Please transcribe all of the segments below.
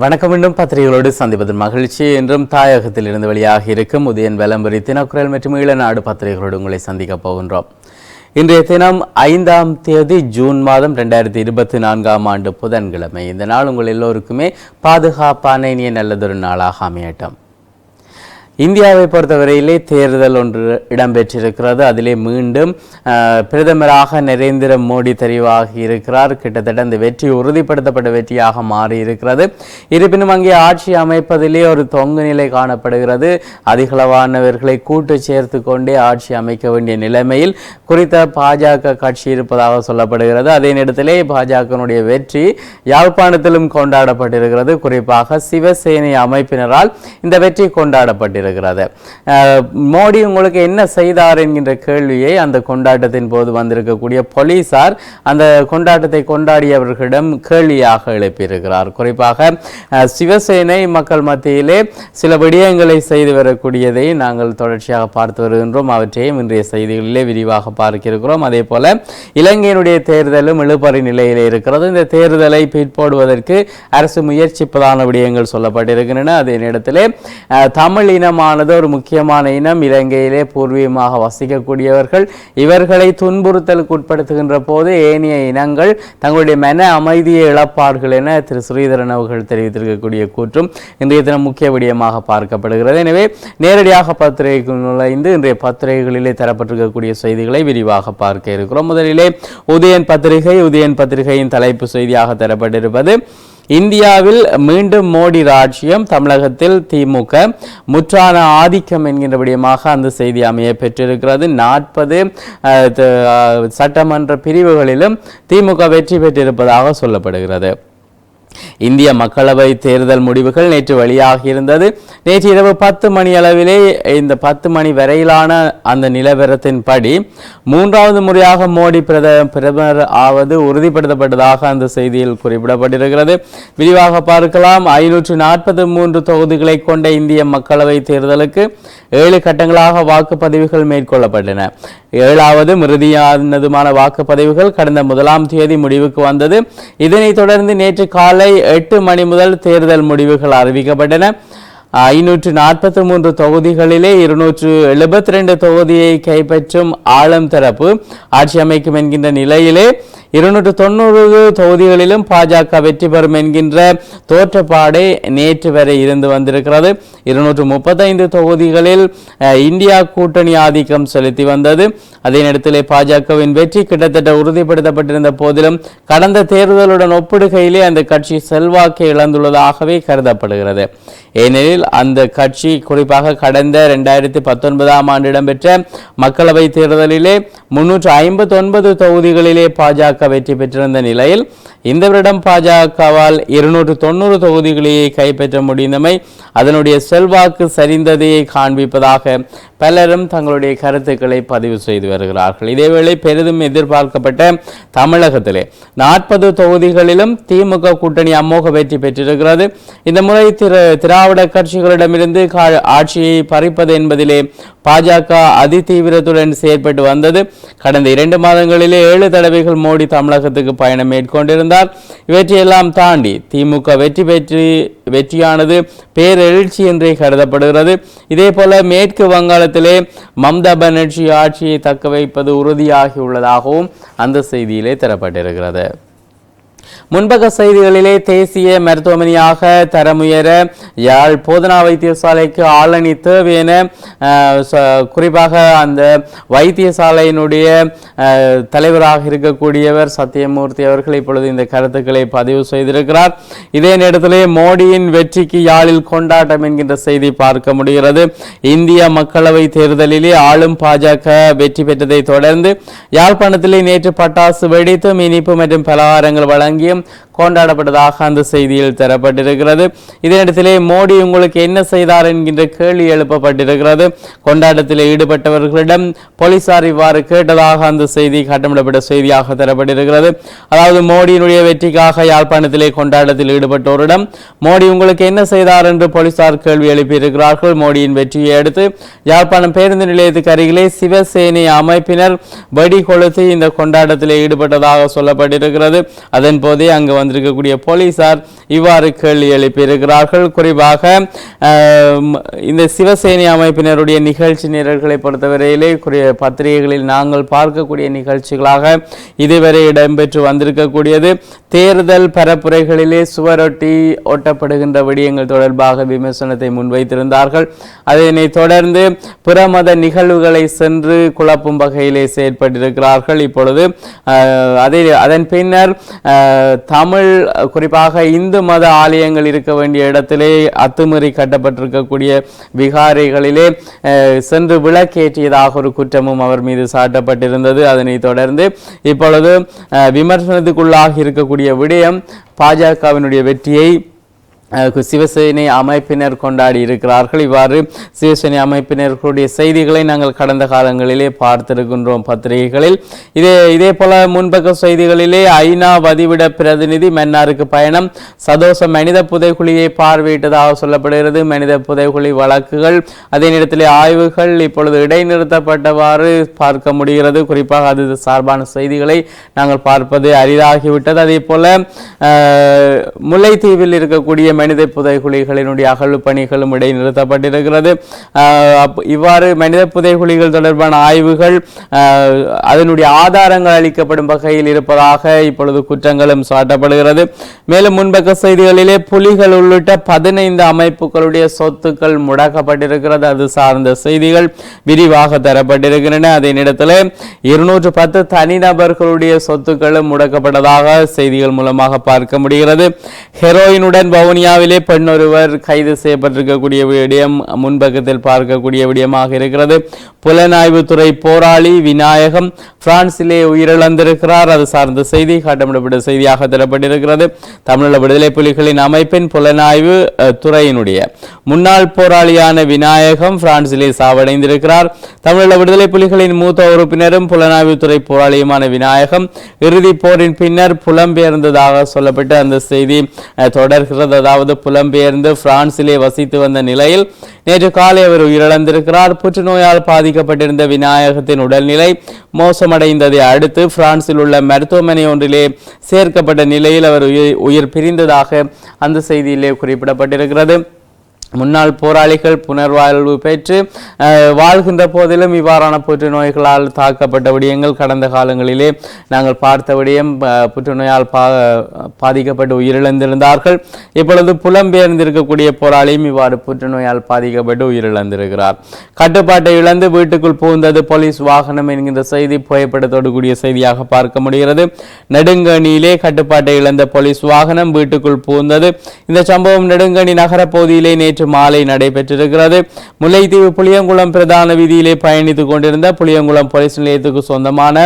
வணக்கம். மீண்டும் பத்திரிகைகளோடு சந்திப்பதன் மகிழ்ச்சி. என்றும் தாயகத்தில் இருந்து வெளியாக இருக்கும் உதயன் வலம்புரி தினக்குரல் மற்றும் ஈழநாடு பத்திரிகைகளோடு உங்களை சந்திக்கப் போகின்றோம். இன்றைய தினம் ஐந்தாம் தேதி ஜூன் மாதம் ரெண்டாயிரத்தி இருபத்தி நான்காம் ஆண்டு புதன்கிழமை. இந்த நாள் உங்கள் எல்லோருக்குமே பாதுகாப்பான இனிய நல்லதொரு நாளாக அமையட்டும். இந்தியாவை பொறுத்தவரையிலே தேர்தல் ஒன்று இடம்பெற்றிருக்கிறது. அதிலே மீண்டும் பிரதமராக நரேந்திர மோடி தெரிவாகி இருக்கிறார். கிட்டத்தட்ட அந்த வெற்றி உறுதிப்படுத்தப்பட்ட வெற்றியாக மாறியிருக்கிறது. இருப்பினும் அங்கே ஆட்சி அமைப்பதிலே ஒரு தொங்கு நிலை காணப்படுகிறது. அதிகளவானவர்களை கூட்டு சேர்த்து கொண்டே ஆட்சி அமைக்க வேண்டிய நிலைமையில் குறித்த பாஜக கட்சி இருப்பதாக சொல்லப்படுகிறது. அதே நேரத்திலே பாஜகனுடைய வெற்றி யாழ்ப்பாணத்திலும் கொண்டாடப்பட்டிருக்கிறது. குறிப்பாக சிவசேனை அமைப்பினரால் இந்த வெற்றி கொண்டாடப்பட்டிருக்கிறது. வந்திருக்கிறது மோடி உங்களுக்கு என்ன செய்தார் என்கின்ற கேள்வியை அந்த கொண்டாட்டத்தின் போது வந்திருக்கக்கூடிய போலீசார் அந்த கொண்டாட்டத்தை கொண்டாடியவர்களிடம் கேள்வியாக எழுப்பியிருக்கிறார். குறிப்பாக சிவசேனை மக்கள் மத்தியிலே சில விடயங்களை செய்து வரக்கூடியதை நாங்கள் தொடர்ச்சியாக பார்த்து வருகின்றோம். அவற்றையும் இன்றைய செய்திகளிலே விரிவாக பார்க்க இருக்கிறோம் அதே போல இலங்கையினுடைய தேர்தலும் இழுபறி நிலையிலே இருக்கிறது. இந்த தேர்தலை பிற்போடுவதற்கு அரசு முயற்சிப்பதான விடயங்கள் சொல்லப்பட்டிருக்கின்றன. அதே நேரத்தில் தமிழ் இனம் இனமானது ஒரு முக்கியமான இனம். இலங்கையிலே பூர்வீகமாக வசிக்கக்கூடியவர்கள் இவர்களை துன்புறுத்தலுக்கு உட்படுத்துகின்ற போது ஏனைய இனங்கள் தங்களுடைய மன அமைதியை இழப்பார்கள் என திரு ஸ்ரீதரன் அவர்கள் தெரிவித்திருக்கக்கூடிய கூற்றும் இன்றைய தினம் முக்கிய விடயமாக பார்க்கப்படுகிறது. எனவே நேரடியாக பத்திரிகைக்கு நுழைந்து இன்றைய பத்திரிகைகளிலே தரப்பட்டிருக்கக்கூடிய செய்திகளை விரிவாக பார்க்க இருக்கிறோம். முதலிலே உதயன் பத்திரிகை உதயன் பத்திரிகையின் தலைப்பு செய்தியாக தரப்பட்டிருப்பது இந்தியாவில் மீண்டும் மோடி ராஜ்யம் தமிழகத்தில் திமுக முற்றான ஆதிக்கம் என்கின்ற விடயமாக அந்த செய்தி அமைய பெற்றிருக்கிறது. நாற்பது சட்டமன்ற பிரிவுகளிலும் திமுக வெற்றி பெற்றிருப்பதாக சொல்லப்படுகிறது. இந்திய மக்களவை தேர்தல் முடிவுகள் நேற்று வெளியாகியிருந்தது. நேற்று இரவு பத்து மணி அளவிலே இந்த பத்து மணி வரையிலான அந்த நிலவரத்தின்படி மூன்றாவது முறையாக மோடி பிரத பிரதமர் ஆவது உறுதிப்படுத்தப்பட்டதாக அந்த செய்தியில் குறிப்பிடப்பட்டிருக்கிறது. விரிவாக பார்க்கலாம். ஐநூற்று நாற்பது மூன்று தொகுதிகளை கொண்ட இந்திய மக்களவை தேர்தலுக்கு ஏழு கட்டங்களாக வாக்குப்பதிவுகள் மேற்கொள்ளப்பட்டன. ஏழாவது மிருதியானதுமான வாக்குப்பதிவுகள் கடந்த முதலாம் தேதி முடிவுக்கு வந்தது. இதனைத் தொடர்ந்து நேற்று காலை எட்டு மணி முதல் தேர்தல் முடிவுகள் அறிவிக்கப்பட்டன. ஐநூற்று நாற்பத்தி மூன்று தொகுதிகளிலே இருநூற்று எழுபத்தி ரெண்டு தொகுதியை கைப்பற்றும் ஆளும் தரப்பு ஆட்சி அமைக்கும் என்கின்ற நிலையிலே இருநூற்று தொண்ணூறு தொகுதிகளிலும் பாஜக வெற்றி பெறும் என்கின்ற தோற்றப்பாடே நேற்று வரை இருந்து வந்திருக்கிறது. இருநூற்று முப்பத்தைந்து தொகுதிகளில் இந்தியா கூட்டணி ஆதிக்கம் செலுத்தி வந்தது. அதே நேரத்திலே பாஜகவின் வெற்றி கிட்டத்தட்ட உறுதிப்படுத்தப்பட்டிருந்த போதிலும் கடந்த தேர்தலுடன் ஒப்பிடுகையிலே அந்த கட்சி செல்வாக்கை இழந்துள்ளதாகவே கருதப்படுகிறது. ஏனெனில் அந்த கட்சி குறிப்பாக கடந்த ரெண்டாயிரத்தி பத்தொன்பதாம் ஆண்டு இடம்பெற்ற மக்களவை தேர்தலிலே முன்னூற்று ஐம்பத்தி ஒன்பது தொகுதிகளிலே பாஜக வெற்றி பெற்றிருந்த நிலையில் இந்த வருடம் பாஜகவால் இருநூற்று தொண்ணூறு தொகுதிகளையே கைப்பற்ற முடிந்தமை அதனுடைய செல்வாக்கு சரிந்ததையே காண்பிப்பதாக பலரும் தங்களுடைய கருத்துக்களை பதிவு செய்து வருகிறார்கள். இதேவேளை பெரிதும் எதிர்பார்க்கப்பட்ட தமிழகத்திலே நாற்பது தொகுதிகளிலும் திமுக கூட்டணி அமோக வெற்றி பெற்றிருக்கிறது. இந்த முறை திரு திராவிட கட்சிகளிடமிருந்து கா- ஆட்சியை பறிப்பது என்பதிலே பாஜக அதிதீவிரத்துடன் செயற்பட்டு வந்தது. கடந்த இரண்டு மாதங்களிலே ஏழு தடவைகள் மோடி தமிழகத்துக்கு பயணம் மேற்கொண்டிருந்தார். இவற்றையெல்லாம் தாண்டி திமுக வெற்றி பெற்று வெற்றியானது பேரெழுச்சி என்றே கருதப்படுகிறது. இதே போல மேற்கு வங்காளத்திலே மம்தா பானர்ஜி ஆட்சியை தக்க வைப்பது உறுதியாகியுள்ளதாகவும் அந்த செய்தியிலே தரப்பட்டிருக்கிறது. முன்பக செய்திகளிலே தேசிய மருத்துவமனையாக தரமுயர யாழ் போதனா வைத்தியசாலைக்கு ஆளணி தேவை என குறிப்பாக அந்த வைத்தியசாலையினுடைய தலைவராக இருக்கக்கூடியவர் சத்தியமூர்த்தி அவர்கள் இப்பொழுது இந்த கருத்துக்களை பதிவு செய்திருக்கிறார். இதே நேரத்திலே மோடியின் வெற்றிக்கு யாழில் கொண்டாட்டம் என்கின்ற செய்தி பார்க்க முடிகிறது. இந்திய மக்களவை தேர்தலிலே ஆளும் பாஜக வெற்றி பெற்றதை தொடர்ந்து யாழ்ப்பாணத்திலே நேற்று பட்டாசு வெடித்தும் இனிப்பு மற்றும் பலகாரங்கள் வழங்கி வழங்கியும் கொண்டாடப்பட்டதாக அந்த செய்தியில் தரப்பட்டிருக்கிறது. இதனிடத்திலே மோடி உங்களுக்கு என்ன செய்தார் என்கின்ற கேள்வி எழுப்பப்பட்டிருக்கிறது. கொண்டாட்டத்தில் ஈடுபட்டவர்களிடம் போலீசார் இவ்வாறு கேட்டதாக அந்த செய்தி காட்டமிடப்பட்ட செய்தியாக தரப்பட்டிருக்கிறது. அதாவது மோடியினுடைய வெற்றிக்காக யாழ்ப்பாணத்திலே கொண்டாட்டத்தில் ஈடுபட்டோரிடம் மோடி உங்களுக்கு என்ன செய்தார் என்று போலீசார் கேள்வி எழுப்பியிருக்கிறார்கள். மோடியின் வெற்றியை அடுத்து யாழ்ப்பாணம் பேருந்து நிலையத்துக்கு அருகிலே சிவசேனை அமைப்பினர் வெடி கொளுத்து இந்த கொண்டாட்டத்தில் ஈடுபட்டதாக சொல்லப்பட்டிருக்கிறது. அதன் போதே அங்கு வந்திருக்கக்கூடிய போலீசார் இவ்வாறு கேள்வி எழுப்பியிருக்கிறார்கள். குறிப்பாக இந்த சிவசேனை அமைப்பினருடைய நிகழ்ச்சி நிரல்களை பொறுத்தவரையிலே பத்திரிகைகளில் நாங்கள் பார்க்கக்கூடிய நிகழ்ச்சிகளாக இதுவரை இடம்பெற்று வந்திருக்கக்கூடியது. தேர்தல் பரப்புரைகளிலே சுவரொட்டி ஒட்டப்படுகின்ற விடயங்கள் தொடர்பாக விமர்சனத்தை முன்வைத்திருந்தார்கள். அதனைத் தொடர்ந்து பிற மத நிகழ்வுகளை சென்று குழப்பும் வகையிலே செயற்பட்டிருக்கிறார்கள். இப்பொழுது ஆஹ், அதை அதன் பின்னர் தமிழ் குறிப்பாக இந்து மத ஆலயங்கள் இருக்க வேண்டிய இடத்திலே அத்துமீறி கட்டப்பட்டிருக்கக்கூடிய விகாரைகளிலே சென்று விளக்கேற்றியதாக ஒரு குற்றமும் அவர் மீது சாட்டப்பட்டிருந்தது. அதனை தொடர்ந்து இப்பொழுது விமர்சனத்துக்குள்ளாக இருக்கக்கூடிய விடயம் பாஜகவினுடைய வெற்றியை சிவசேனை அமைப்பினர் கொண்டாடி இருக்கிறார்கள். இவ்வாறு சிவசேனை அமைப்பினர்களுடைய செய்திகளை நாங்கள் கடந்த காலங்களிலே பார்த்திருக்கின்றோம் பத்திரிகைகளில். இதே இதே போல முன்பக்க செய்திகளிலே ஐநா வதிவிட பிரதிநிதி மன்னாருக்கு பயணம். சதோஷ மனித புதைக்குழியை பார்வையிட்டதாக சொல்லப்படுகிறது. மனித புதைக்குழி வழக்குகள் அதே நேரத்தில் ஆய்வுகள் இப்பொழுது இடைநிறுத்தப்பட்டவாறு பார்க்க முடிகிறது. குறிப்பாக அது சார்பான செய்திகளை நாங்கள் பார்ப்பது அரிதாகிவிட்டது. அதே போல முல்லைத்தீவில் இருக்கக்கூடிய மனித புதைகுழிகளினுடைய அகழ்வு பணிகளும் இடைநிறுத்தப்பட்டிருக்கிறது இவ்வாறு மனித புதைகுழிகள் தொடர்பான ஆய்வுகள் அதனுடைய ஆதாரங்கள் அளிக்கப்படும் வகையில் இருப்பதாக இப்பொழுது குற்றங்களும் சாட்டப்படுகிறது. மேலும் முன்பக்க செய்திகளிலே புலிகள் உள்ளிட்ட பதினைந்து அமைப்புகளுடைய சொத்துக்கள் முடக்கப்பட்டிருக்கிறது. அது சார்ந்த செய்திகள் விரிவாக தரப்பட்டிருக்கின்றன. அதே நேரத்தில் இருநூற்று பத்து தனிநபர்களுடைய சொத்துக்களும் முடக்கப்பட்டதாக செய்திகள் மூலமாக பார்க்க முடிகிறது. ஹெரோயினுடன் வவுனியாவிலே பெண் ஒருவர் கைது செய்யப்பட்டிருக்கக்கூடிய விடயம் முன்பக்கத்தில் பார்க்கக்கூடிய விடயமாக இருக்கிறது. புலனாய்வுத்துறை போராளி விநாயகம் பிரான்சிலே உயிரிழந்திருக்கிறார். அது சார்ந்த செய்தி காட்டமிடப்பட்ட செய்தியாக தரப்பட்டிருக்கிறது. தமிழீழ விடுதலை புலிகளின் அமைப்பின் புலனாய்வு துறையினுடைய முன்னாள் போராளியான விநாயகம் பிரான்சிலே சாவடைந்திருக்கிறார். தமிழீழ விடுதலை புலிகளின் மூத்த உறுப்பினரும் புலனாய்வுத்துறை போராளியுமான விநாயகம் இறுதி போரின் பின்னர் புலம்பெயர்ந்ததாக சொல்லப்பட்டு அந்த செய்தி அஹ், தொடர்கிறது. அதாவது புலம்பெயர்ந்து பிரான்சிலே வசித்து வந்த நிலையில் நேற்று காலை அவர் உயிரிழந்திருக்கிறார். புற்றுநோயால் பாதிக்கப்பட்டிருந்த விநாயகத்தின் உடல்நிலை மோசமடைந்ததை அடுத்து பிரான்சில் உள்ள மருத்துவமனை ஒன்றிலே சேர்க்கப்பட்ட நிலையில் அவர் உயிர் உயிர் பிரிந்ததாக அந்த செய்தியிலே குறிப்பிடப்பட்டிருக்கிறது. முன்னாள் போராளிகள் புனர்வாழ்வு பெற்று வாழ்கின்ற போதிலும் இவ்வாறான புற்றுநோய்களால் தாக்கப்பட்ட விடயங்கள் கடந்த காலங்களிலே நாங்கள் பார்த்த விடயம் புற்றுநோயால் பா பாதிக்கப்பட்டு உயிரிழந்திருந்தார்கள். இப்பொழுது புலம்பெயர்ந்திருக்கக்கூடிய போராளியும் இவ்வாறு புற்றுநோயால் பாதிக்கப்பட்டு உயிரிழந்திருக்கிறார். கட்டுப்பாட்டை இழந்து வீட்டுக்குள் புகுந்தது போலீஸ் வாகனம் என்கின்ற செய்தி புகைப்படத்தோடு கூடிய செய்தியாக பார்க்க முடிகிறது. நெடுங்கணியிலே கட்டுப்பாட்டை இழந்த போலீஸ் வாகனம் வீட்டுக்குள் புகுந்தது. இந்த சம்பவம் நெடுங்கணி நகர பகுதியிலே நேற்று நேற்று மாலை நடைபெற்றிருக்கிறது. முல்லைத்தீவு புளியங்குளம் பிரதான வீதியிலே பயணித்துக் கொண்டிருந்த புளியங்குளம் போலீஸ் நிலையத்துக்கு சொந்தமான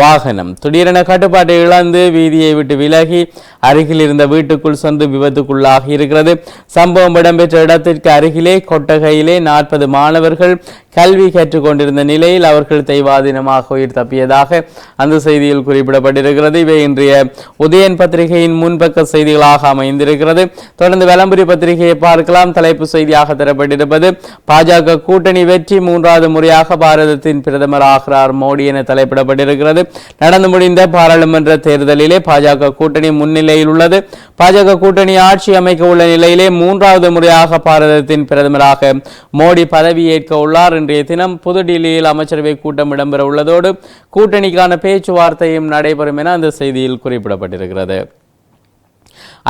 வாகனம் திடீரென கட்டுப்பாட்டை இழந்து வீதியை விட்டு விலகி அருகில் இருந்த வீட்டுக்குள் சென்று விபத்துக்குள்ளாகி இருக்கிறது. சம்பவம் இடம்பெற்ற இடத்திற்கு அருகிலே கொட்டகையிலே நாற்பது மாணவர்கள் கல்வி கற்றுக் கொண்டிருந்த நிலையில் அவர்கள் தெய்வாதீனமாக உயிர் தப்பியதாக அந்த செய்தியில் குறிப்பிடப்பட்டிருக்கிறது. இவை இன்றைய உதயன் பத்திரிகையின் முன்பக்க செய்திகளாக அமைந்திருக்கிறது. தொடர்ந்து விளம்பரி பத்திரிகையை பார்க்கலாம். தலைப்பு செய்தியாக தரப்பட்டிருப்பது பாஜக கூட்டணி வெற்றி மூன்றாவது முறையாக பாரதத்தின் பிரதமர் ஆகிறார் மோடி என தலைப்பிடப்பட்டிருக்கிறது. நடந்து முடிந்த பாராளுமன்ற தேர்தலிலே பாஜக கூட்டணி முன்னிலையில் உள்ளது. பாஜக கூட்டணி ஆட்சி அமைக்க உள்ள நிலையிலே மூன்றாவது முறையாக பாரதத்தின் பிரதமராக மோடி பதவியேற்க உள்ளார். இன்றைய தினம் புதுடில்லியில் அமைச்சரவை கூட்டம் இடம்பெற உள்ளதோடு கூட்டணிக்கான பேச்சுவார்த்தையும் நடைபெறும் என அந்த செய்தியில் குறிப்பிடப்பட்டிருக்கிறது.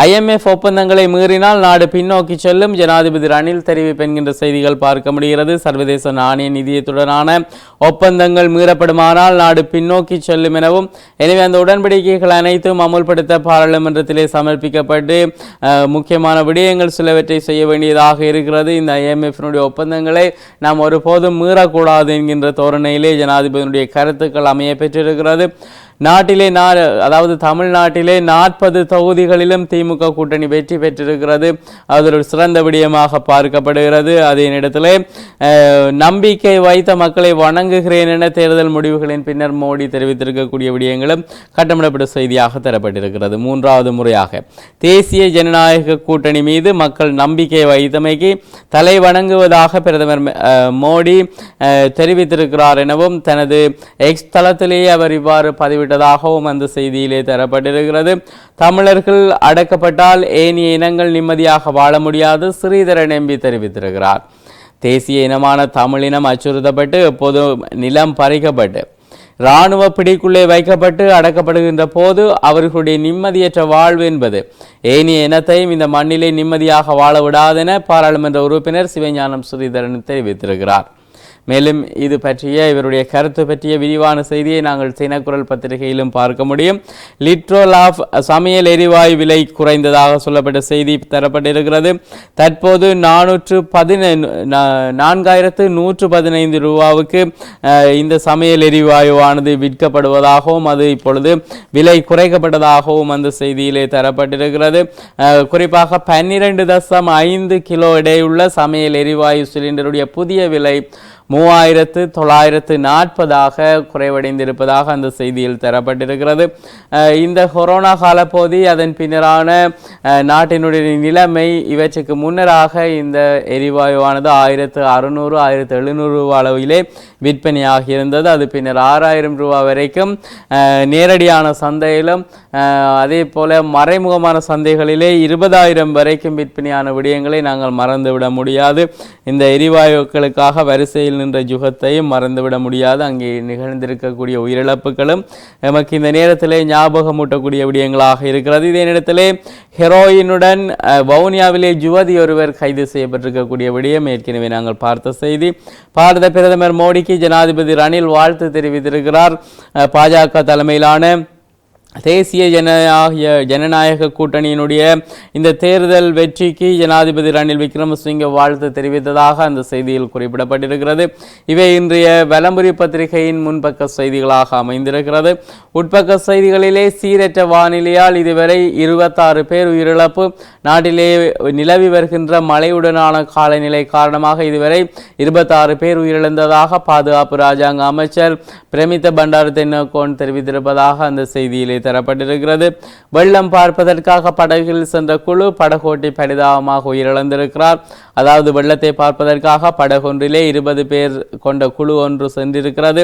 ஐஎம்எஃப் ஒப்பந்தங்களை மீறினால் நாடு பின்னோக்கி செல்லும். ஜனாதிபதி ரணில் தெரிவிப்பு என்கின்ற செய்திகள் பார்க்க முடிகிறது. சர்வதேச நாணய நிதியத்துடனான ஒப்பந்தங்கள் மீறப்படுமானால் நாடு பின்னோக்கி செல்லும் எனவும் எனவே அந்த உடன்படிக்கைகள் அனைத்தும் அமுல்படுத்த பாராளுமன்றத்திலே சமர்ப்பிக்கப்பட்டு முக்கியமான விடயங்கள் சிலவற்றை செய்ய வேண்டியதாக இருக்கிறது. இந்த ஐஎம்எஃபினுடைய ஒப்பந்தங்களை நாம் ஒருபோதும் மீறக்கூடாது என்கின்ற தோரணையிலே ஜனாதிபதியினுடைய கருத்துக்கள் அமைய பெற்றிருக்கிறது. நாட்டிலே நா அதாவது தமிழ்நாட்டிலே நாற்பது தொகுதிகளிலும் திமுக கூட்டணி வெற்றி பெற்றிருக்கிறது. அது ஒரு சிறந்த விடயமாக பார்க்கப்படுகிறது. அதே நேரத்தில் நம்பிக்கை வைத்த மக்களை வணங்குகிறேன் என தேர்தல் முடிவுகளின் பின்னர் மோடி தெரிவித்திருக்கக்கூடிய விடயங்களும் கட்டமிடப்பட்ட செய்தியாக தரப்பட்டிருக்கிறது. மூன்றாவது முறையாக தேசிய ஜனநாயக கூட்டணி மீது மக்கள் நம்பிக்கை வைத்தமைக்கு தலை வணங்குவதாக பிரதமர் மோடி தெரிவித்திருக்கிறார் எனவும் தனது எக்ஸ் தளத்திலேயே அவர் இவ்வாறு பதிவிட்டு விட்டதாகவும் அந்த செய்தியிலே தரப்பட்டிருக்கிறது. தமிழர்கள் அடக்கப்பட்டால் ஏனைய இனங்கள் நிம்மதியாக வாழ முடியாது ஸ்ரீதரன் எம்பி தெரிவித்திருக்கிறார். தேசிய இனமான தமிழினம் அச்சுறுத்தப்பட்டு எப்போது நிலம் பறிக்கப்பட்டு இராணுவ பிடிக்குள்ளே வைக்கப்பட்டு அடக்கப்படுகின்ற போது அவர்களுடைய நிம்மதியற்ற வாழ்வு என்பது ஏனைய இனத்தையும் இந்த மண்ணிலே நிம்மதியாக வாழ விடாதென பாராளுமன்ற உறுப்பினர் சிவஞானம் ஸ்ரீதரன் தெரிவித்திருக்கிறார். மேலும் இது பற்றிய இவருடைய கருத்து பற்றிய விரிவான செய்தியை நாங்கள் சீனக்குரல் பத்திரிகையிலும் பார்க்க முடியும். லிட்ரோல் ஆஃப் சமையல் எரிவாயு விலை குறைந்ததாக சொல்லப்பட்ட செய்தி தரப்பட்டிருக்கிறது. தற்போது நானூற்று பதினை நான்காயிரத்து நூற்று பதினைந்து ரூபாவுக்கு இந்த சமையல் எரிவாயுவானது விற்கப்படுவதாகவும் அது இப்பொழுது விலை குறைக்கப்பட்டதாகவும் அந்த செய்தியிலே தரப்பட்டிருக்கிறது. குறிப்பாக பன்னிரண்டு தசம் ஐந்து கிலோ இடையுள்ள சமையல் எரிவாயு சிலிண்டருடைய புதிய விலை மூவாயிரத்து தொள்ளாயிரத்து நாற்பதாக குறைவடைந்திருப்பதாக அந்த செய்தியில் தரப்பட்டிருக்கிறது. இந்த கொரோனா காலப்போதி அதன் பின்னரான நாட்டினுடைய நிலைமை இவற்றுக்கு முன்னராக இந்த எரிவாயுவானது ஆயிரத்து அறுநூறு ஆயிரத்து எழுநூறு ரூபா அளவிலே விற்பனையாகியிருந்தது. அது பின்னர் ஆறாயிரம் ரூபாய் வரைக்கும் நேரடியான சந்தையிலும் அதே போல் மறைமுகமான சந்தைகளிலே இருபதாயிரம் வரைக்கும் விற்பனையான விடயங்களை நாங்கள் மறந்துவிட முடியாது. இந்த எரிவாயுக்களுக்காக வரிசையில் நின்ற யுகத்தையும் மறந்துவிட முடியாது. அங்கே நிகழ்ந்திருக்கக்கூடிய உயிரிழப்புகளும் நமக்கு இந்த நேரத்திலே ஞாபகமூட்டக்கூடிய விடயங்களாக இருக்கிறது. இதே நேரத்திலே ஹெரோயினுடன் வவுனியாவிலே யுவதி ஒருவர் கைது செய்யப்பட்டிருக்கக்கூடிய விடயம் ஏற்கனவே நாங்கள் பார்த்த செய்தி. பாரத பிரதமர் மோடிக்கு ஜனாதிபதி ரணில் வாழ்த்து தெரிவித்திருக்கிறார். பாஜக தலைமையிலான தேசிய ஜனநாயக ஜனநாயக கூட்டணியினுடைய இந்த தேர்தல் வெற்றிக்கு ஜனாதிபதி ரணில் விக்ரமசிங்க வாழ்த்து தெரிவித்ததாக அந்த செய்தியில் குறிப்பிடப்பட்டிருக்கிறது. இவை இன்றைய வலம்புரி பத்திரிகையின் முன்பக்க செய்திகளாக அமைந்திருக்கிறது. உட்பக்க செய்திகளிலே சீரற்ற வானிலையால் இதுவரை இருபத்தாறு பேர் உயிரிழப்பு. நாட்டிலே நிலவி வருகின்ற மழையுடனான காலநிலை காரணமாக இதுவரை இருபத்தாறு பேர் உயிரிழந்ததாக பாதுகாப்பு ராஜாங்க அமைச்சர் பிரமித்த பண்டாரு தென்னகோன் தெரிவித்திருப்பதாக அந்த செய்தியிலே தரப்பட்டிருக்கிறது. வெள்ளம் பார்ப்பதற்காக படகில் சென்ற குழு படகோட்டி பரிதாபமாக உயிரிழந்திருக்கிறார். அதாவது வெள்ளத்தை பார்ப்பதற்காக படகொன்றிலே இருபது பேர் கொண்ட குழு ஒன்று சென்றிருக்கிறது.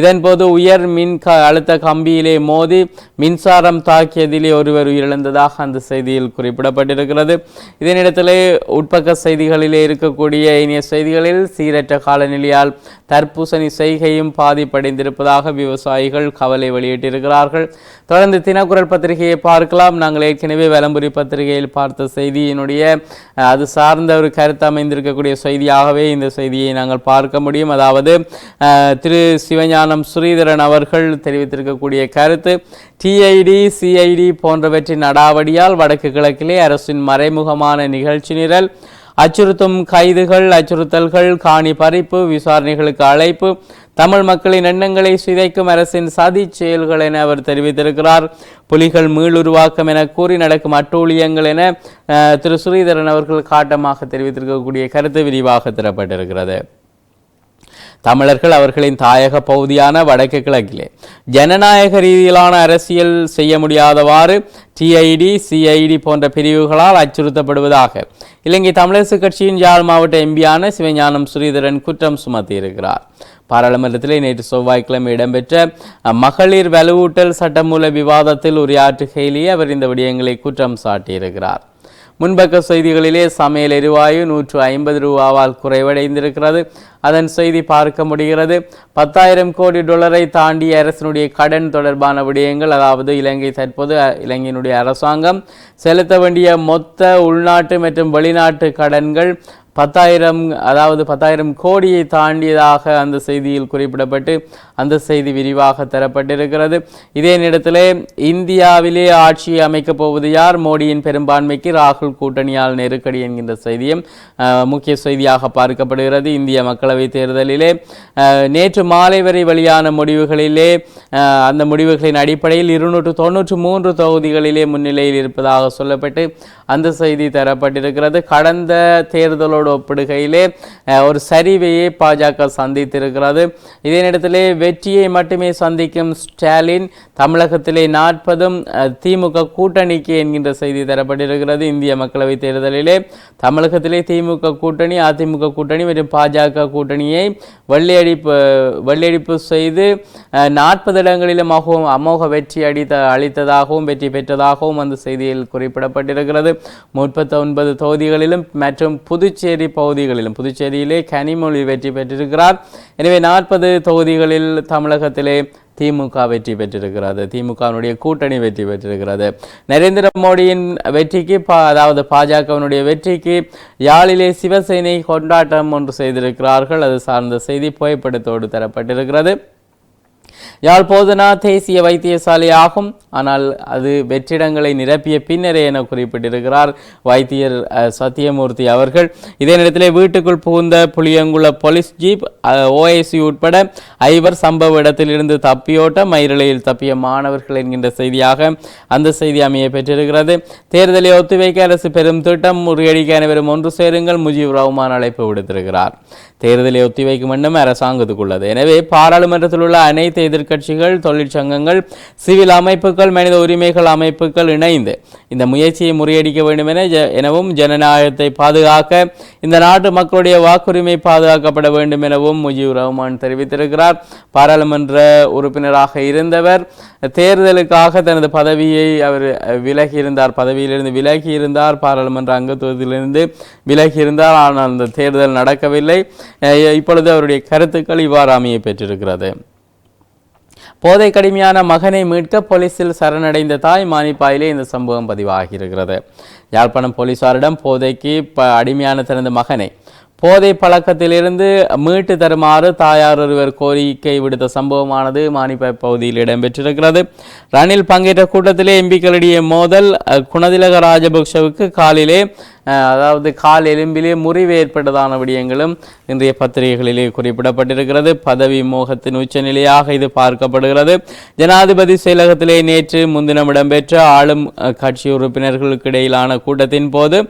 இதன்போது உயர் மின் க அழுத்த கம்பியிலே மோதி மின்சாரம் தாக்கியதிலே ஒருவர் உயிரிழந்ததாக அந்த செய்தியில் குறிப்பிடப்பட்டிருக்கிறது. இதனிடத்திலே உட்பக்க செய்திகளிலே இருக்கக்கூடிய இனிய செய்திகளில் சீரற்ற காலநிலையால் தர்பூசணி செய்கையும் பாதிப்படைந்திருப்பதாக விவசாயிகள் கவலை வெளியிட்டிருக்கிறார்கள். தொடர்ந்து தினக்குரல் பத்திரிகையை பார்க்கலாம். நாங்கள் ஏற்கனவே விளம்புரி பத்திரிகையில் பார்த்த செய்தியினுடைய அது சார்ந்த ஒரு கருத்து அமைந்திருக்கக்கூடிய செய்தியாகவே இந்த செய்தியை நாங்கள் பார்க்க முடியும். அதாவது திரு சிவஞானம் ஸ்ரீதரன் அவர்கள் தெரிவித்திருக்கக்கூடிய கருத்து டிஐடி சிஐடி போன்றவற்றின் நடாவடியால் வடக்கு கிழக்கிலே அரசின் மறைமுகமான நிகழ்ச்சி நிரல் அச்சுறுத்தும் கைதுகள் அச்சுறுத்தல்கள் காணி பறிப்பு விசாரணைகளுக்கு அழைப்பு தமிழ் மக்களின் எண்ணங்களை சிதைக்கும் அரசின் சதி செயல்கள் என அவர் தெரிவித்திருக்கிறார். புலிகள் மீளுருவாக்கம் என கூறி நடக்கும் அட்டூழியங்கள் என திரு ஸ்ரீதரன் அவர்கள் காட்டமாக தெரிவித்திருக்கக்கூடிய கருத்து விரிவாக தரப்பட்டிருக்கிறது. தமிழர்கள் அவர்களின் தாயக பகுதியான வடக்கு கிழக்கிலே ஜனநாயக ரீதியிலான அரசியல் செய்ய முடியாதவாறு டிஐடி சிஐடி போன்ற பிரிவுகளால் அச்சுறுத்தப்படுவதாக இலங்கை தமிழரசு கட்சியின் யாழ் மாவட்ட எம்பியான சிவஞானம் ஸ்ரீதரன் குற்றம் சுமத்தியிருக்கிறார். பாராளுமன்றத்திலே நேற்று செவ்வாய்க்கிழமை இடம்பெற்ற மகளிர் வலுவூட்டல் சட்டமூல விவாதத்தில் உரையாற்றுகையிலேயே அவர் இந்த விடயங்களை குற்றம் சாட்டியிருக்கிறார். முன்பக்க செய்திகளிலே சமையல் எரிவாயு நூற்று ஐம்பது ரூபாவால் குறைவடைந்திருக்கிறது. அதன் செய்தி பார்க்க முடிகிறது. பத்தாயிரம் கோடி டாலரை தாண்டிய அரசினுடைய கடன் தொடர்பான விடயங்கள் அதாவது இலங்கை தற்போது இலங்கையினுடைய அரசாங்கம் செலுத்த வேண்டிய மொத்த உள்நாட்டு மற்றும் வெளிநாட்டு கடன்கள் பத்தாயிரம் அதாவது பத்தாயிரம் கோடியை தாண்டியதாக அந்த செய்தியில் குறிப்பிடப்பட்டு அந்த செய்தி விரிவாக தரப்பட்டிருக்கிறது. இதே நேரத்திலே இந்தியாவிலே ஆட்சியை அமைக்கப் போவது யார்? மோடியின் பெரும்பான்மைக்கு ராகுல் கூட்டணியால் நெருக்கடி என்கின்ற செய்தியும் முக்கிய செய்தியாக பார்க்கப்படுகிறது. இந்திய மக்களவை தேர்தலிலே நேற்று மாலை வரை வெளியான முடிவுகளிலே அந்த முடிவுகளின் அடிப்படையில் இருநூற்று தொன்னூற்று மூன்று தொகுதிகளிலே முன்னிலையில் இருப்பதாக சொல்லப்பட்டு அந்த செய்தி தரப்பட்டிருக்கிறது. கடந்த தேர்தலோடு நாளோடு ஒப்பிடுகையிலே ஒரு சரிவையே பாஜக சந்தித்திருக்கிறது. இதே நேரத்தில் வெற்றியை மட்டுமே சந்திக்கும் ஸ்டாலின் தமிழகத்திலே நாற்பதும் திமுக கூட்டணிக்கு என்கின்ற செய்தி தரப்பட்டிருக்கிறது. இந்திய மக்களவைத் தேர்தலிலே தமிழகத்திலே திமுக கூட்டணி அதிமுக கூட்டணி மற்றும் பாஜக கூட்டணியை வெள்ளையடிப்பு வெள்ளையடிப்பு செய்து நாற்பது இடங்களிலும் அமோக அமோக வெற்றி அடித்த அளித்ததாகவும் வெற்றி பெற்றதாகவும் அந்த செய்தியில் குறிப்பிடப்பட்டிருக்கிறது. முப்பத்தொன்பது தொகுதிகளிலும் மற்றும் புதுச்சேரி பகுதிகளிலும் புதுச்சேரியிலே கனிமொழி வெற்றி பெற்றிருக்கிறார். எனவே நாற்பது தொகுதிகளில் தமிழகத்திலே திமுக வெற்றி பெற்றிருக்கிறது. திமுகவினுடைய கூட்டணி வெற்றி பெற்றிருக்கிறது. நரேந்திர மோடியின் வெற்றிக்கு பா அதாவது பாஜகவினுடைய வெற்றிக்கு யாழிலே சிவசேனை கொண்டாட்டம் ஒன்று செய்திருக்கிறார்கள். அது சார்ந்த செய்தி புகைப்படத்தோடு தரப்பட்டிருக்கிறது. யாழ் போதனா தேசிய வைத்தியசாலை ஆகும். ஆனால் அது வெற்றிடங்களை நிரப்பிய பின்னரே என குறிப்பிட்டிருக்கிறார் வைத்தியர் அஹ், சத்தியமூர்த்தி அவர்கள். இதே நேரத்தில் வீட்டுக்குள் புகுந்த புளியங்குள போலீஸ் ஜீப் ஓஎஸ்சி உட்பட ஐவர் சம்பவ இடத்திலிருந்து தப்பியோட்ட மயிரிழையில் தப்பிய மாணவர்கள் என்கின்ற செய்தியாக அந்த செய்தி அமைய பெற்றிருக்கிறது. தேர்தலை ஒத்திவைக்க அரசு பெரும் திட்டம் முறியடிக்க அனைவரும் ஒன்று சேருங்கள் முஜீப் ரஹ்மான் அழைப்பு விடுத்திருக்கிறார். தேர்தலை ஒத்திவைக்கும் எண்ணம் அரசாங்கத்துக்குள்ளது. எனவே பாராளுமன்றத்தில் உள்ள அனைத்து எதிர்க்கட்சிகள் தொழிற்சங்கங்கள் சிவில் அமைப்புகள் மனித உரிமைகள் அமைப்புகள் இணைந்து இந்த முயற்சியை முறியடிக்க வேண்டும் என எனவும் ஜனநாயகத்தை பாதுகாக்க இந்த நாட்டு மக்களுடைய வாக்குரிமை பாதுகாக்கப்பட வேண்டும் எனவும் முஜீவ் ரஹ்மான் தெரிவித்திருக்கிறார். பாராளுமன்ற உறுப்பினராக இருந்தவர் தேர்தலுக்காக தனது பதவியை அவர் விலகி இருந்தார் பதவியிலிருந்து விலகி இருந்தார் பாராளுமன்ற அங்கத்துவத்திலிருந்து விலகி இருந்தார் ஆனால் அந்த தேர்தல் நடக்கவில்லை. இப்பொழுது அவருடைய கருத்துக்கள் இவ்வாறு அமைய பெற்றிருக்கிறது. போதை கடுமையான மகனை மீட்க போலீசில் சரணடைந்த தாய் மானிப்பாயிலே இந்த சம்பவம் பதிவாகியிருக்கிறது. யாழ்ப்பாணம் போலீசாரிடம் போதைக்கு ப அடிமையான திறந்த மகனை போதை பழக்கத்திலிருந்து மீட்டு தருமாறு தாயார் ஒருவர் கோரிக்கை விடுத்த சம்பவமானது மானிப்பாய் பகுதியில் இடம்பெற்றிருக்கிறது. ரணில் பங்கேற்ற கூட்டத்திலே எம்பிக்களிடையே மோதல் குணதிலக ராஜபக்ஷவுக்கு காலிலே அதாவது கால் எலும்பிலே முறிவு ஏற்பட்டதான விடயங்களும் இன்றைய பத்திரிகைகளிலே குறிப்பிடப்பட்டிருக்கிறது. பதவி மோகத்தின் உச்சநிலையாக இது பார்க்கப்படுகிறது. ஜனாதிபதி செயலகத்திலே நேற்று முன்தினம் இடம்பெற்ற ஆளும் கட்சி உறுப்பினர்களுக்கு இடையிலான கூட்டத்தின் போது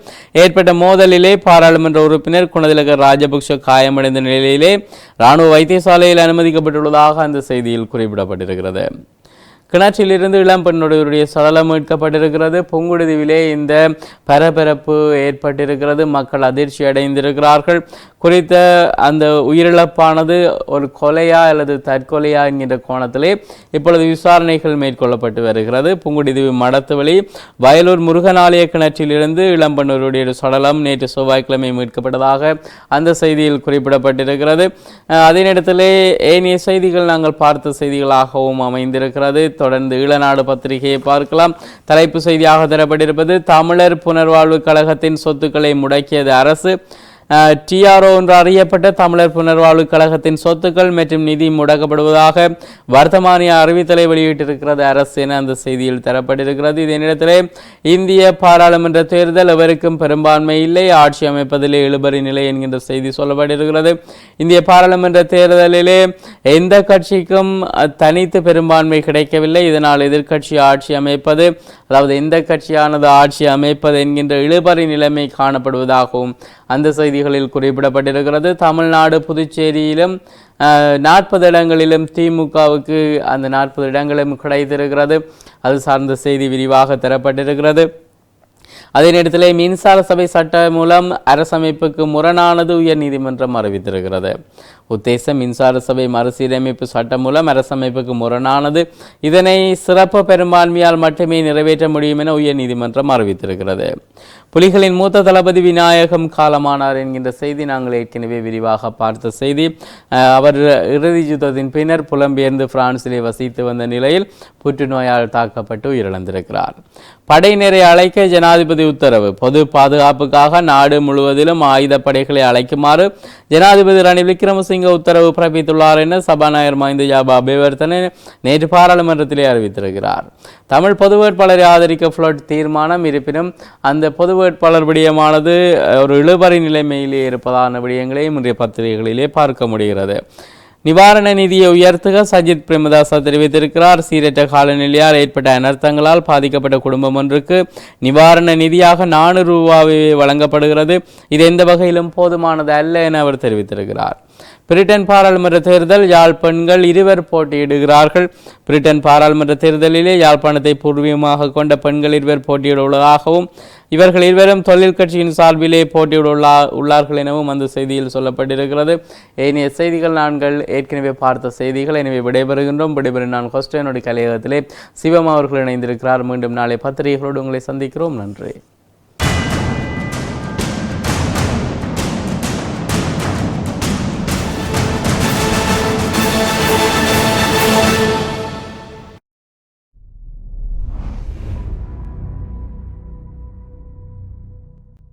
ஏற்பட்ட மோதலிலே பாராளுமன்ற உறுப்பினர் குணதிலக ராஜபக்ஷ காயமடைந்த நிலையிலே இராணுவ வைத்தியசாலையில் அனுமதிக்கப்பட்டுள்ளதாக அந்த செய்தியில் குறிப்பிடப்பட்டிருக்கிறது. கிணற்றிலிருந்து இளம்பெண்ணுடைய சடலம் மீட்கப்பட்டிருக்கிறது. புங்குடுதீவிலே இந்த பரபரப்பு ஏற்பட்டிருக்கிறது. மக்கள் அதிர்ச்சி அடைந்திருக்கிறார்கள் குறித்த அந்த உயிரிழப்பானது ஒரு கொலையா அல்லது தற்கொலையா என்கின்ற கோணத்திலே இப்பொழுது விசாரணைகள் மேற்கொள்ளப்பட்டு வருகிறது. புங்குடிதீவு மடத்துவழி வயலூர் முருகனாலய கிணற்றிலிருந்து இளம்பெண்ணுடைய சடலம் நேற்று செவ்வாய்க்கிழமை மீட்கப்பட்டதாக அந்த செய்தியில் குறிப்பிடப்பட்டிருக்கிறது. அதே நேரத்திலே ஏனைய செய்திகள் நாங்கள் பார்த்த செய்திகளாகவும் அமைந்திருக்கிறது. தொடர்ந்து ஈழநாடு பத்திரிகையை பார்க்கலாம். தலைப்பு செய்தியாக தரப்பட்டிருப்பது தமிழர் புனர்வாழ்வு கழகத்தின் சொத்துக்களை முடக்கியது அரசு. டிஆர்ஓ என்று அறியப்பட்ட தமிழர் புனர்வாழ்வு கழகத்தின் சொத்துக்கள் மற்றும் நிதி முடக்கப்படுவதாக வர்த்தமானிய அறிவித்தலை வெளியிட்டிருக்கிறது. அரசு என அந்த செய்தியில் தரப்பட்டிருக்கிறது. இதே நேரத்திலே இந்திய பாராளுமன்ற தேர்தல் எவருக்கும் பெரும்பான்மை இல்லை. ஆட்சி அமைப்பதிலே இழுபறி நிலை என்கின்ற செய்தி சொல்லப்பட்டிருக்கிறது. இந்திய பாராளுமன்ற தேர்தலிலே எந்த கட்சிக்கும் தனித்து பெரும்பான்மை கிடைக்கவில்லை. இதனால் எதிர்க்கட்சி ஆட்சி அமைப்பது அதாவது எந்த கட்சியானது ஆட்சி அமைப்பது என்கின்ற இழுபறி நிலைமை காணப்படுவதாகவும் அந்த செய்திகளில் குறிப்பிடப்பட்டிருக்கிறது. தமிழ்நாடு புதுச்சேரியிலும் நாற்பது இடங்களிலும் திமுகவுக்கு அந்த நாற்பது இடங்களும் கிடைத்திருக்கிறது. அது சார்ந்த செய்தி விரிவாக தரப்பட்டிருக்கிறது. அதே நேரத்தில் மின்சார சபை சட்ட மூலம் அரசமைப்புக்கு முரணானது உயர்நீதிமன்றம் அறிவித்திருக்கிறது. உத்தேச மின்சார சபை மறுசீரமைப்பு சட்டம் மூலம் அரசமைப்புக்கு முரணானது. இதனை சிறப்பு பெரும்பான்மையால் மட்டுமே நிறைவேற்ற முடியும் என உயர்நீதிமன்றம் அறிவித்திருக்கிறது. புலிகளின் மூத்த தளபதி விநாயகம் காலமானார் என்கின்ற செய்தி நாங்கள் ஏற்கனவே விரிவாக பார்த்த செய்தி. அவர் இறுதி யுத்தத்தின் பின்னர் புலம்பெயர்ந்து பிரான்சிலே வசித்து வந்த நிலையில் புற்றுநோயால் தாக்கப்பட்டு உயிரிழந்திருக்கிறார். படையினரை அழைக்க ஜனாதிபதி உத்தரவு. பொது பாதுகாப்புக்காக நாடு முழுவதிலும் ஆயுதப்படைகளை அழைக்குமாறு ஜனாதிபதி ரணில் விக்ரமசிங்க உத்தரவு பிறப்பித்துள்ளார் என சபாநாயகர் மஹிந்த ஜாபா அபேவர்த்தன நேற்று பாராளுமன்றத்திலே அறிவித்திருக்கிறார். தமிழ் பொது வேட்பாளரை ஆதரிக்க ஃப்ளோட் தீர்மானம் இருப்பினும் அந்த பொது வேட்பாளர் விடயமானது ஒரு இழுபறி நிலைமையிலே இருப்பதான விடயங்களையும் இன்றைய பத்திரிகைகளிலே பார்க்க முடிகிறது. நிவாரண நிதியை உயர்த்துக சஜித் பிரேமதாசா தெரிவித்திருக்கிறார். சீரற்ற காலநிலையால் ஏற்பட்ட அனர்த்தங்களால் பாதிக்கப்பட்ட குடும்பம் ஒன்றுக்கு நிவாரண நிதியாக நானூறு ரூபாவே வழங்கப்படுகிறது. இது எந்த வகையிலும் போதுமானது அல்ல என அவர் தெரிவித்திருக்கிறார். பிரிட்டன் பாராளுமன்ற தேர்தல் யாழ் பெண்கள் இருவர் போட்டியிடுகிறார்கள். பிரிட்டன் பாராளுமன்ற தேர்தலிலே யாழ்ப்பாணத்தை பூர்வீகமாக கொண்ட பெண்கள் இருவர் போட்டியிடவுள்ளதாகவும் இவர்கள் இருவரும் தொழில் கட்சியின் சார்பிலே போட்டியிடுள்ளா உள்ளார்கள் எனவும் அந்த செய்தியில் சொல்லப்பட்டிருக்கிறது. ஏனைய செய்திகள் நாங்கள் ஏற்கனவே பார்த்த செய்திகள். எனவே விடைபெறுகின்றோம். விடைபெறும் நான் ஹொஸ்டனுடைய கலையகத்திலே சிவம் அவர்கள் இணைந்திருக்கிறார். மீண்டும் நாளை பத்திரிகைகளோடு உங்களை சந்திக்கிறோம். நன்றி.